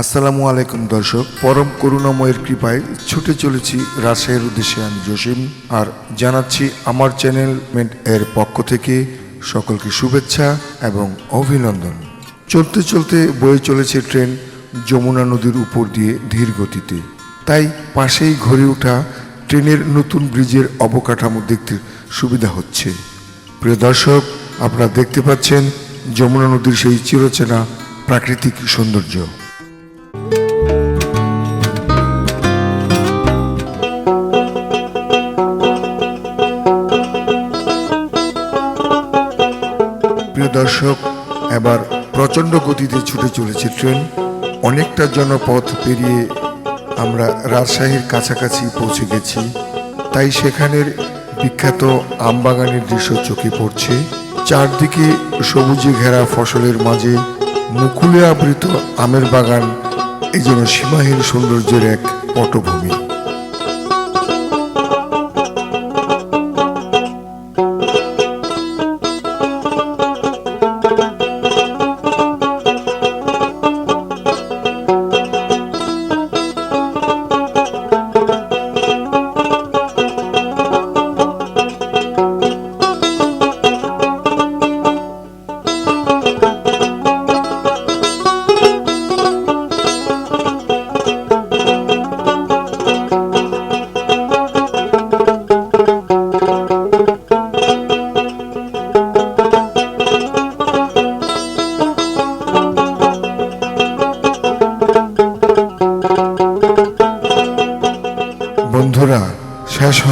আসসালামু আলাইকুম দর্শক, পরম করুণাময়ের কৃপায় ছুটে চলেছি রাজশাহীর উদ্দেশ্যে আমি জসিম। আর জানাচ্ছি আমার চ্যানেল মেন্ট এর পক্ষ থেকে সকলকে শুভেচ্ছা এবং অভিনন্দন। চলতে চলতে বয়ে চলেছে ট্রেন যমুনা নদীর উপর দিয়ে ধীর গতিতে। তাই পাশেই ঘরে ওঠা ট্রেনের নতুন ব্রিজের অবকাঠামো দেখতে সুবিধা হচ্ছে। প্রিয় দর্শক, আপনারা দেখতে পাচ্ছেন যমুনা নদীর সেই চিরচেনা প্রাকৃতিক সৌন্দর্য। দর্শক, এবার প্রচণ্ড গতিতে ছুটে চলেছে ট্রেন। অনেকটা জনপথ পেরিয়ে আমরা রাজশাহীর কাছাকাছি পৌঁছে গেছি। তাই সেখানের বিখ্যাত আমবাগানের দৃশ্য চোখে পড়ছে। চারদিকে সবুজে ঘেরা ফসলের মাঝে মুকুলে আবৃত আমের বাগান এই যেন সীমাহীন সৌন্দর্যের এক পটভূমি।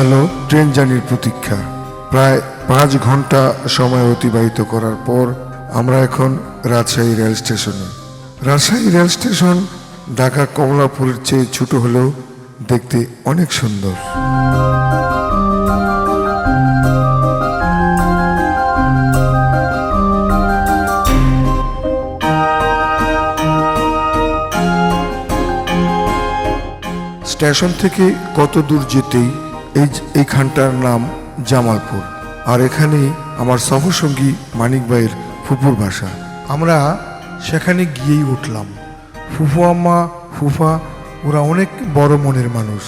হলো ট্রেন জার্নির প্রতীক্ষা। প্রায় পাঁচ ঘণ্টা সময় অতিবাহিত করার পর আমরা এখন রাজশাহী রেল স্টেশনে। রাজশাহী রেল স্টেশন ঢাকা কমলাপুরের চেয়ে ছোট হলেও দেখতে অনেক সুন্দর। স্টেশন থেকে কত দূর যেতেই এই এইখানটার নাম জামালপুর। আর এখানে আমার সফরসঙ্গী মানিক ভাইয়ের ফুপুর বাসা। আমরা সেখানে গিয়েই উঠলাম। ফুফু আম্মা, ফুফা, ওরা অনেক বড় মনের মানুষ।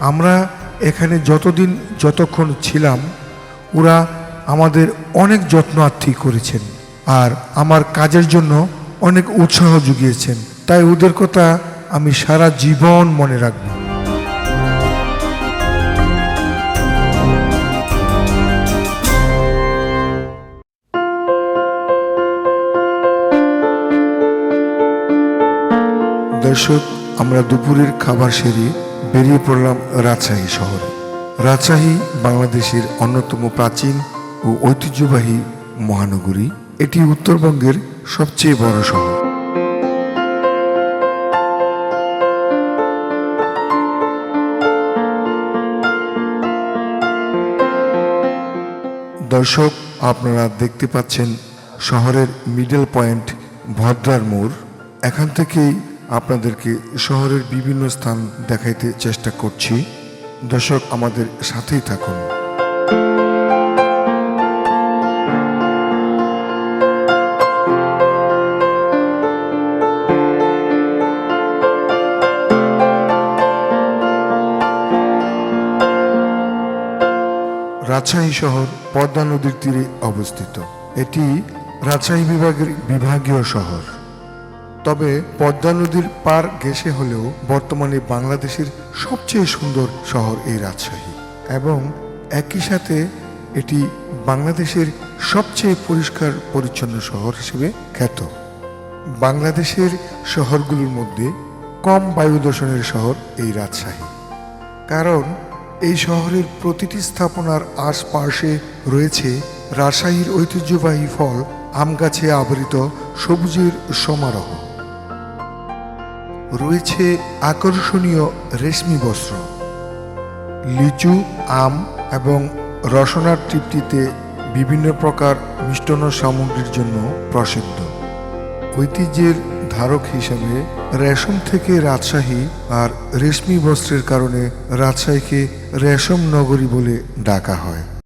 আমরা এখানে যতদিন যতক্ষণ ছিলাম, ওরা আমাদের অনেক যত্নার্থী করেছেন আর আমার কাজের জন্য অনেক উৎসাহ জুগিয়েছেন। তাই ওদের কথা আমি সারা জীবন মনে রাখব। দর্শক আমরা দুপুরের খাবার সেরে বেরিয়ে পড়লাম রাজশাহী শহরে। রাজশাহী বাংলাদেশের অন্যতম প্রাচীন ও ঐতিহ্যবাহী মহানগরী। এটি উত্তরবঙ্গের সবচেয়ে বড় শহর। দর্শক, আপনারা দেখতে পাচ্ছেন শহরের মিডল পয়েন্ট ভদ্রার মোড়। এখান থেকেই আপনাদেরকে শহরের বিভিন্ন স্থান দেখাইতে চেষ্টা করছি। দর্শক, আমাদের সাথেই থাকুন। রাজশাহী শহর পদ্মা নদীর তীরে অবস্থিত। এটি রাজশাহী বিভাগের বিভাগীয় শহর। তবে পদ্মা নদীর পার ঘেঁষে হলেও বর্তমানে বাংলাদেশের সবচেয়ে সুন্দর শহর এই রাজশাহী। এবং একই সাথে এটি বাংলাদেশের সবচেয়ে পরিষ্কার, পরিচ্ছন্ন শহর হিসেবে খ্যাত। বাংলাদেশের শহরগুলোর মধ্যে কম বায়ু দূষণের শহর এই রাজশাহী। কারণ এই শহরের প্রতিটি স্থাপনার আশপাশে রয়েছে রাজশাহীর ঐতিহ্যবাহী ফল আম গাছে আবৃত সবুজের সমারোহ। রয়েছে আকর্ষণীয় রেশমি বস্ত্র, লিচু, আম এবং রসনার তৃপ্তিতে বিভিন্ন প্রকার মিষ্টান্ন সামগ্রীর জন্য প্রসিদ্ধ। ঐতিহ্যের ধারক হিসাবে রেশম থেকে রাজশাহী আর রেশমি বস্ত্রের কারণে রাজশাহীকে রেশম নগরী বলে ডাকা হয়।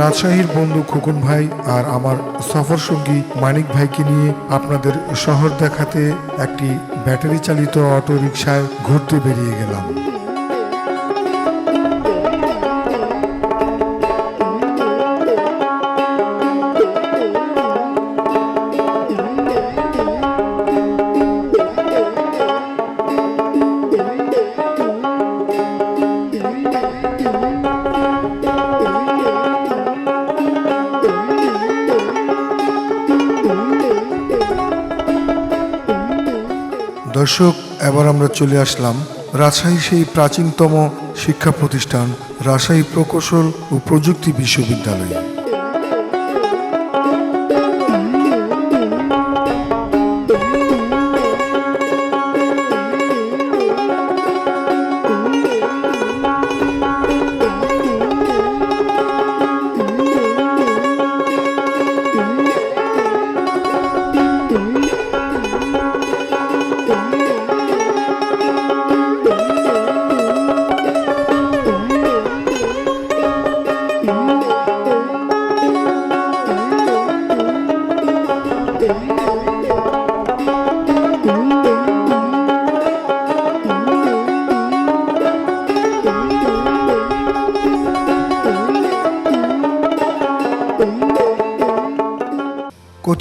রাজশাহীর বন্ধু খোকন ভাই আর আমার সফর সঙ্গী মানিক ভাইকে নিয়ে আপনাদের শহর দেখাতে একটি ব্যাটারি চালিত অটো রিকশায় ঘুরতে বেরিয়ে গেলাম। দর্শক, এবার আমরা চলে আসলাম রাজশাহী সেই প্রাচীনতম শিক্ষা প্রতিষ্ঠান, রাজশাহী প্রকৌশল ও প্রযুক্তি বিশ্ববিদ্যালয়।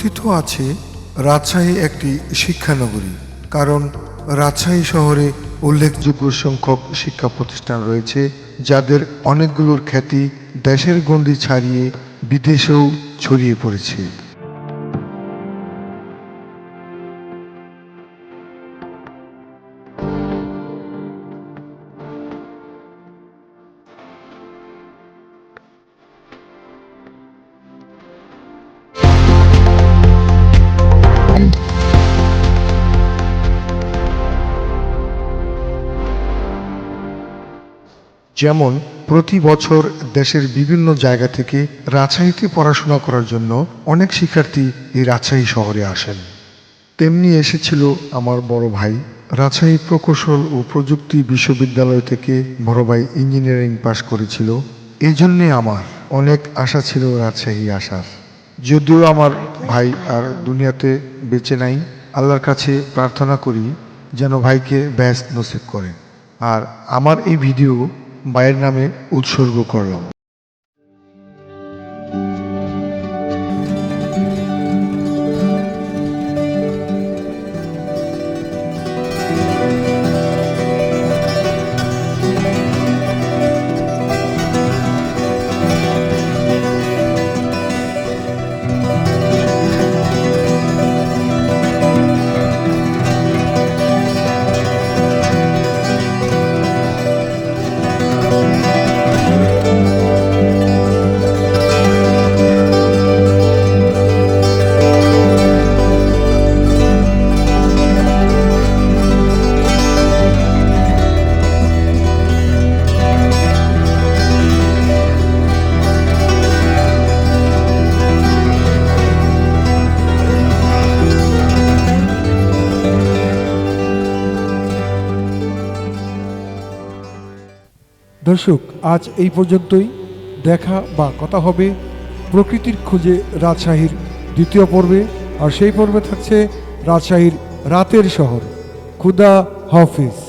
কথিত আছে, রাজশাহী একটি শিক্ষানগরী, কারণ রাজশাহী শহরে উল্লেখযোগ্য সংখ্যক শিক্ষা প্রতিষ্ঠান রয়েছে, যাদের অনেকগুলোর খ্যাতি দেশের গণ্ডি ছাড়িয়ে বিদেশেও ছড়িয়ে পড়েছে। যেমন প্রতি বছর দেশের বিভিন্ন জায়গা থেকে রাজশাহীতে পড়াশোনা করার জন্য অনেক শিক্ষার্থী এই রাজশাহী শহরে আসেন। তেমনি এসেছিল আমার বড় ভাই। রাজশাহী প্রকৌশল ও প্রযুক্তি বিশ্ববিদ্যালয় থেকে বড় ভাই ইঞ্জিনিয়ারিং পাশ করেছিল। এই জন্যে আমার অনেক আশা ছিল রাজশাহী আসার। যদিও আমার ভাই আর দুনিয়াতে বেঁচে নাই, আল্লাহর কাছে প্রার্থনা করি যেন ভাইকে ব্যাস নসিব করেন। আর আমার এই ভিডিও ভাইয়ের নামে উৎসর্গ করলাম দর্শক, আজ এই পর্যন্তই। দেখা বা কথা হবে প্রকৃতির খুঁজে রাজশাহীর দ্বিতীয় পর্বে। আর সেই পর্বে থাকছে রাজশাহীর রাতের শহর। খুদা হাফিজ।